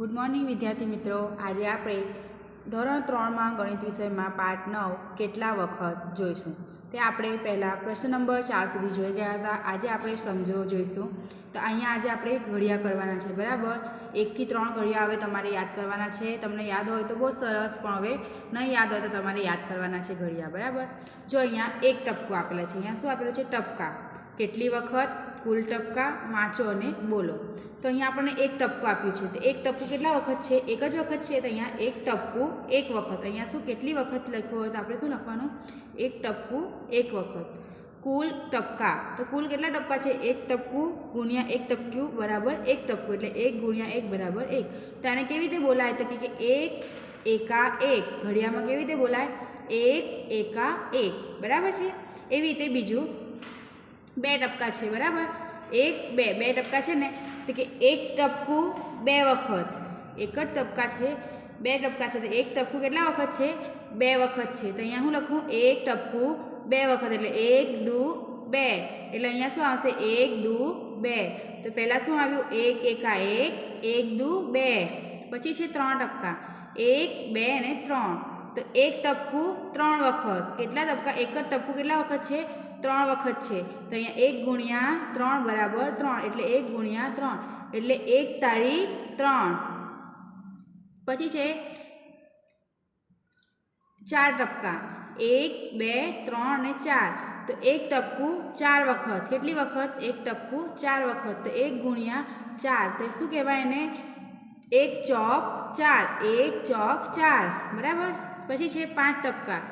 good morning વિદ્યાર્થી મિત્રો આજે આપણે ધોરણ ત્રણમાં ગણિત વિષયમાં પાઠ નવ કેટલા વખત જોઈશું તે આપણે પહેલાં પ્રશ્ન નંબર ચાર સુધી જોઈ ગયા હતા આજે આપણે સમજો જોઈશું તો અહીંયા આજે આપણે ઘડિયા કરવાના છે બરાબર એકથી ત્રણ ઘડિયા હવે તમારે યાદ કરવાના છે તમને યાદ હોય તો બહુ સરસ પણ હવે નહીં યાદ હોય તો તમારે યાદ કરવાના છે ઘડિયા બરાબર જો અહીંયા એક ટપકો આપેલા છે અહીંયા શું આપેલું છે ટપકા કેટલી વખત કુલ ટપકા વાંચો અને બોલો તો અહીંયા આપણને એક ટપકું આપ્યું છે તો એક ટપકું કેટલા વખત છે એક જ વખત છે તો અહીંયા એક ટપકું એક વખત અહીંયા શું કેટલી વખત લખવું હોય તો આપણે શું લખવાનું એક ટપકું એક વખત કુલ ટપકા તો કુલ કેટલા ટપકા છે એક ટપકું ગુણ્યા એક ટપક્યું બરાબર એક ટપકું એટલે એક ગુણ્યા એક બરાબર એક તો આને કેવી રીતે બોલાય તો કે એક એકા એક ઘડિયાળમાં કેવી રીતે બોલાય એક એકા એક બરાબર છે એવી રીતે બીજું બે ટપકા છે બરાબર 1 2 બે ટપકા છે ને તો કે એક ટપકુ બે વખત એક જ ટપકા છે બે ટપકા છે તો એક ટપકુ કેટલા વખત છે બે વખત છે તો અહીંયા હું લખું એક ટપકુ બે વખત એટલે 1 2 2 એટલે અહીંયા શું આવશે 1 2 2 તો પહેલા શું આવ્યું 1 1 આય 1 1 2 પછી છે 3 ટપકા 1 2 અને 3 તો એક ટપકુ ત્રણ વખત કેટલા ટપકા એક જ ટપકુ કેટલા વખત છે ત્રણ વખત છે તો અહીંયા એક ગુણ્યા ત્રણ બરાબર ત્રણ એટલે એક ગુણ્યા ત્રણ એટલે એક તાળી ત્રણ પછી છે ચાર ટપકા એક બે ત્રણ અને ચાર તો એક ટપકું ચાર વખત કેટલી વખત એક ટપકું ચાર વખત તો એક ગુણ્યા ચાર તો શું કહેવાય એને એક ચોક ચાર એક ચોક ચાર બરાબર પછી છે પાંચ ટપકા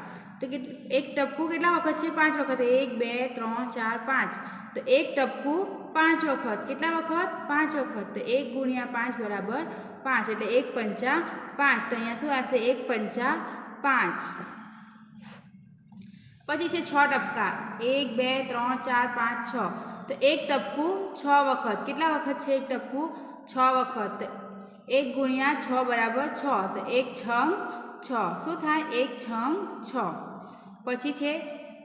तो एक टपकू कितना વખત छे पांच વખત 1 2 3 4 5 तो एक टपकू पांच વખત कितना વખત पांच વખત तो 1 * 5 = 5 એટલે 1 5 5 તો અહીંયા શું આવશે 1 5 5 પછી છે 6 ટપકા 1 2 3 4 5 6 તો એક ટપકુ 6 વખત કેટલા વખત છે એક ટપકુ 6 વખત 1 * 6 = 6 તો 1 6 6 શું થાય 1 6 6 પછી છે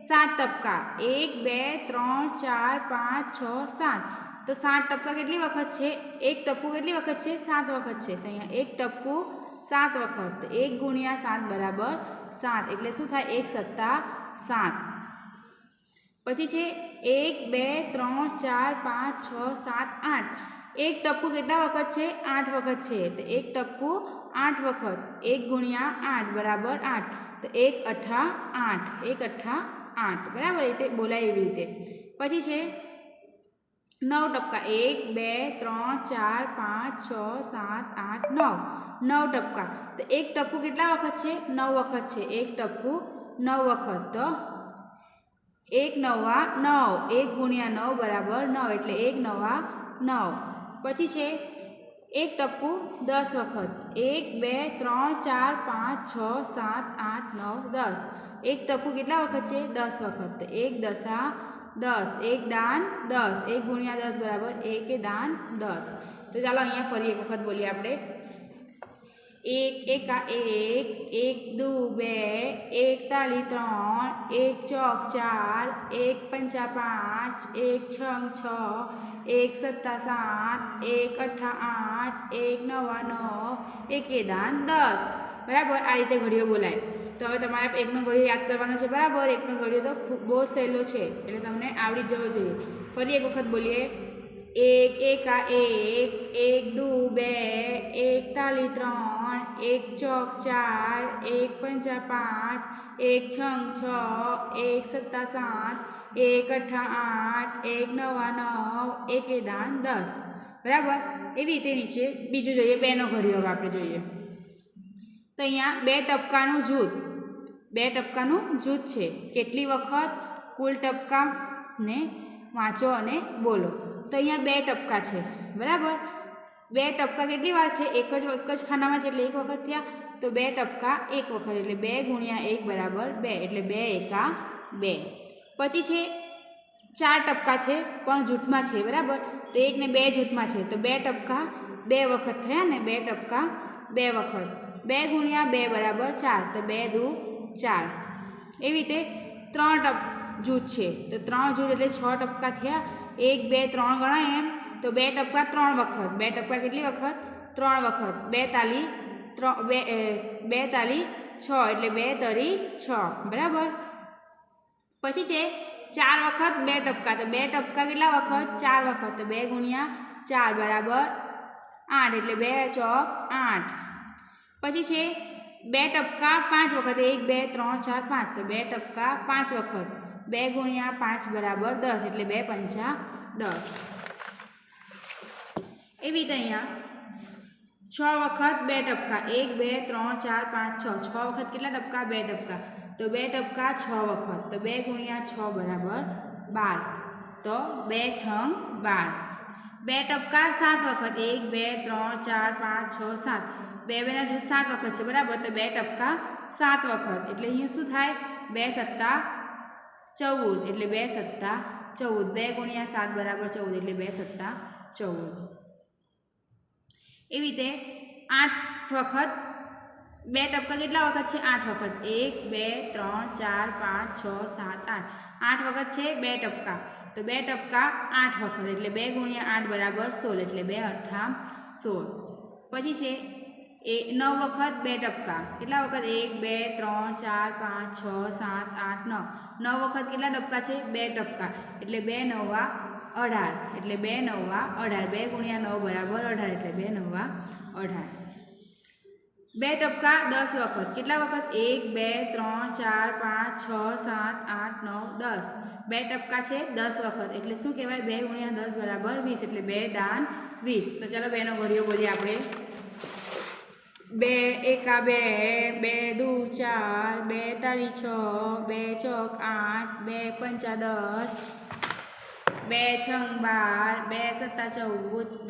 સાત ટપકા એક બે ત્રણ ચાર પાંચ છ સાત તો સાત ટપકા કેટલી વખત છે એક ટપકું કેટલી વખત છે સાત વખત છે તો અહીંયા એક ટપકું સાત વખત એક ગુણ્યા સાત બરાબર સાત એટલે શું થાય એક સત્તા સાત પછી છે એક બે ત્રણ ચાર પાંચ છ સાત આઠ એક ટપકું કેટલા વખત છે આઠ વખત છે તો એક ટપકું આઠ વખત એક ગુણ્યા આઠ બરાબર આઠ તો એક અઠ્ઠા આઠ એક અઠ્ઠા આઠ બરાબર રીતે બોલાય એવી રીતે પછી છે નવ ટપકા એક બે ત્રણ ચાર પાંચ છ સાત આઠ નવ નવ ટપકા તો એક ટપકું કેટલા વખત છે નવ વખત છે એક ટપકું નવ વખત તો એક નવા નવ એક ગુણ્યા નવ બરાબર નવ એટલે એક નવા નવ પછી છે एक तक को 10 વખત 1 2 3 4 5 6 7 8 9 10 એક તકું કેટલા વખત છે 10 વખત તો 1 દશા 10 1 દાન 10 1 * 10 = 1 કે દાન 10 તો ચાલો અહીંયા ફરી એક વખત બોલી આપણે 1 1 કા 1 1 2 2 1 3 3 1 4 4 1 5 5 1 6 6 એક સત્તા સાત એક અઠ્ઠા આઠ એક નવા નવ એક દાન દસ બરાબર આ રીતે ઘડીઓ બોલાય તો હવે તમારે એકનો ઘડીઓ યાદ કરવાનો છે બરાબર એકનો ઘડીઓ તો ખૂબ બહુ સહેલો છે એટલે તમને આવડી જવો જોઈએ ફરી એક વખત બોલીએ એક એકા એક એક દુ બે એક તાલી ત્રણ એક ચોક ચાર એક પંચા પાંચ એક છંગ છ એક સત્તા સાત એક અઠ્ઠા આઠ એક નવા નવ એક દાન દસ બરાબર એવી રીતે નીચે બીજું જોઈએ બેનો ઘડીઓ હવે આપણે જોઈએ તો અહીંયા બે ટપકાનું જૂથ બે ટપકાનું જૂથ છે કેટલી વખત કુલ ટપકા ને વાંચો અને બોલો તો અહીંયા બે ટપકા છે બરાબર બે ટપકા કેટલી વાર છે એક જ એક જ ખાનામાં છે એટલે એક વખત થયા તો બે ટપકા એક વખત એટલે બે ગુણ્યા એક બરાબર બે એટલે બે એકા બે પછી છે ચાર ટપકા છે પણ જૂથમાં છે બરાબર તો એકને બે જૂથમાં છે તો બે ટપકા બે વખત થયા ને બે ટપકા બે વખત બે ગુણ્યા બે બરાબર ચાર તો બે દુ ચાર એવી રીતે ત્રણ ટપ જૂથ છે તો ત્રણ જૂથ એટલે છ ટપકા થયા એક બે ત્રણ ગણાય એમ તો બે ટપકા ત્રણ વખત બે ટપકા કેટલી વખત ત્રણ વખત બે તાલી ત્રણ બે બે તાલી છ એટલે બે તરી છ બરાબર પછી છે 4 વખત 2 ટપકા તો 2 ટપકા કેટલા વખત 4 વખત તો 2 * 4 = 8 એટલે 2 ચોક 8 પછી છે 2 ટપકા 5 વખત 1 2 3 4 5 તો 2 ટપકા 5 વખત 2 * 5 = 10 એટલે 2 5 10 એવિદહિયા 6 વખત 2 ટપકા 1 2 3 4 5 6 6 વખત કેટલા ટપકા 2 ટપકા तो 2 टपका 6 વખત तो 2 * 6 = 12 तो 2 6 12 2 टपका 7 વખત 1 2 3 4 5 6 7 2 2 ના જો 7 વખત છે બરાબર તો 2 टपका 7 વખત એટલે यूं सू થાય 2 * 7 14 એટલે 2 * 7 14 2 * 7 = 14 એટલે 2 * 7 14 ଏ විදිහେ 8 વખત બે ટપકા કેટલા વખત છે 8 વખત 1 2 3 4 5 6 7 8 8 વખત છે બે ટપકા તો બે ટપકા 8 વખત એટલે 2 * 8 = 16 એટલે 2 8 16 પછી છે એ 9 વખત બે ટપકા કેટલા વખત 1 2 3 4 5 6 7 8 9 9 વખત કેટલા ટપકા છે બે ટપકા એટલે 2 * 9 = 18 એટલે 2 9 18 2 * 9 = 18 એટલે 2 9 18 બે ટપકા 10 વખત કેટલા વખત 1 2 3 4 5 6 7 8 9 10 બે ટપકા છે 10 વખત એટલે શું કહેવાય 2 * 10 = 20 એટલે બે દાન 20 તો ચાલો બે નો ઘડિયો બોલી આપણે 2 1 આ 2 2 दू 4 2 3 6 2 4 8 2 5 10 2 6 12 2 7 14 2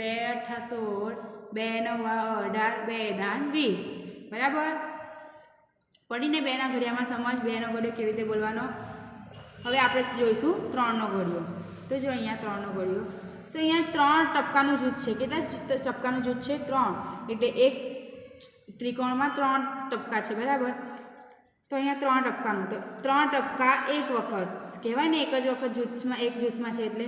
8 16 બે નવ અઢાર બે દાન વીસ બરાબર પડીને બેના ઘડિયામાં સમાજ બેનો ઘડિયો કેવી રીતે બોલવાનો હવે આપણે જોઈશું ત્રણનો ઘડિયો તો જો અહીંયા ત્રણનો ઘડિયો તો અહીંયા ત્રણ ટપકાનું જૂથ છે કેટલા ટપકાનું જૂથ છે ત્રણ એટલે એક ત્રિકોણમાં ત્રણ ટપકા છે બરાબર તો અહીંયા ત્રણ ટપકાનું તો ત્રણ ટપકા એક વખત કહેવાય ને એક જ વખત જૂથમાં એક જૂથમાં છે એટલે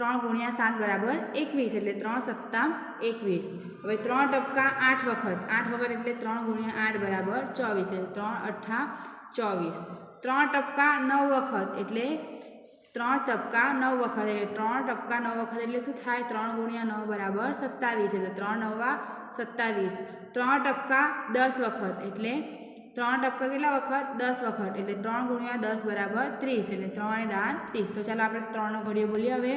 3 * 7 = 21 એટલે 3 સપ્તા 21 હવે 3 ટપકા 8 વખત 8 વખત એટલે 3 * 8 = 24 એટલે 3 અઠા 24 3 ટપકા 9 વખત એટલે 3 ટપકા 9 વખત એટલે 3 ટપકા 9 વખત એટલે શું થાય 3 * 9 = 27 એટલે 3 નવવા 27 3 ટપકા 10 વખત એટલે 3 ટપકા કેટલા વખત 10 વખત એટલે 3 * 10 = 30 એટલે 3 દાન 30 તો ચાલો આપણે 3 નો ઘડિયો બોલી હવે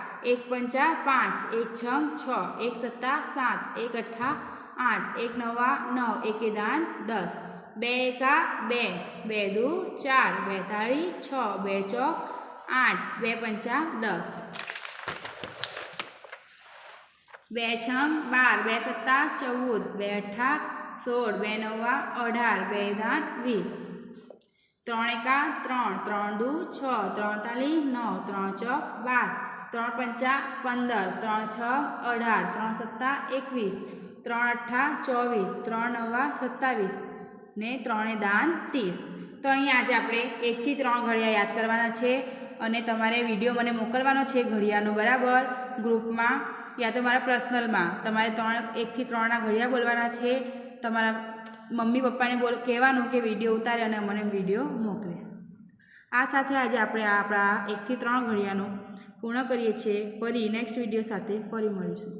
एक पंचा पाँच एक छ छ एक सत्ता सात एक अठा आठ एक नवा नौ एक दान दस बे एका बे बे दू चार बेताड़ी छ बे चौक आठ बे पंचा दस बे छ बार बे सत्ता चौदह बे अठा सोल बे नवा अठार बे दान वीस त्रेका त्र ત્રણ ત્રણ દુ છ ત્રણ તાલી નવ ત્રણ પંચા પંદર ત્રણ છ અઢાર ત્રણ સત્તા એકવીસ ત્રણ અઠ્ઠા ચોવીસ ત્રણ નવા સત્તાવીસ ને ત્રણે દાન ત્રીસ તો અહીં આજે આપણે એકથી ત્રણ ઘડિયા યાદ કરવાના છે અને તમારે વિડીયો મને મોકલવાનો છે ઘડિયાનો બરાબર ગ્રુપમાં યા તો મારા પર્સનલમાં તમારે ત્રણ એકથી ત્રણના ઘડિયા બોલવાના છે તમારા મમ્મી પપ્પાને બોલ કહેવાનું કે વિડીયો ઉતારે અને મને વિડીયો મોકલે આ સાથે આજે આપણે આપણા એકથી ત્રણ ઘડિયાનું પૂર્ણ કરીએ છીએ ફરી નેક્સ્ટ વિડીયો સાથે ફરી મળીશું